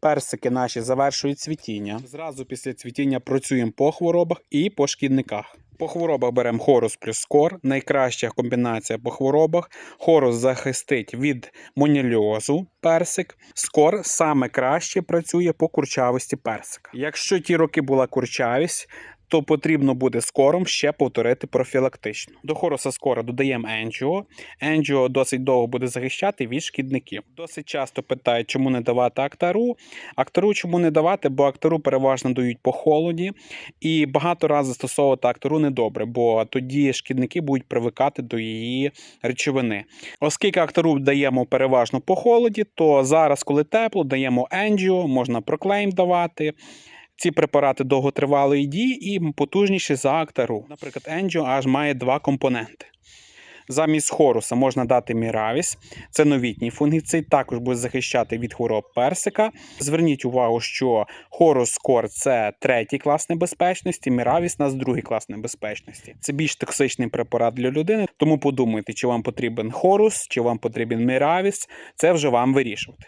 Персики наші завершують цвітіння. Зразу після цвітіння працюємо по хворобах і по шкідниках. По хворобах беремо хорус плюс скор. Найкраща комбінація по хворобах. Хорус захистить від монільозу персик. Скор саме краще працює по курчавості персика. Якщо ті роки була курчавість, то потрібно буде скором ще повторити профілактично. До хоруса скора додаємо енджіо. Енджіо досить довго буде захищати від шкідників. Досить часто питають, чому не давати актару. Актару чому не давати, бо актару переважно дають по холоді, і багато разів застосовувати актару недобре, бо тоді шкідники будуть привикати до її речовини. Оскільки актару даємо переважно по холоді, то зараз, коли тепло, даємо енджіо, можна проклейм давати. Ці препарати довготривалої дії і потужніші за актару. Наприклад, Енджіо аж має два компоненти. Замість хоруса можна дати Міравіс, це новітній фунгіцид, також буде захищати від хвороб персика. Зверніть увагу, що хорус скор це третій клас небезпечності, Міравіс нас другий клас небезпечності. Це більш токсичний препарат для людини, тому подумайте, чи вам потрібен хорус, чи вам потрібен Міравіс, це вже вам вирішувати.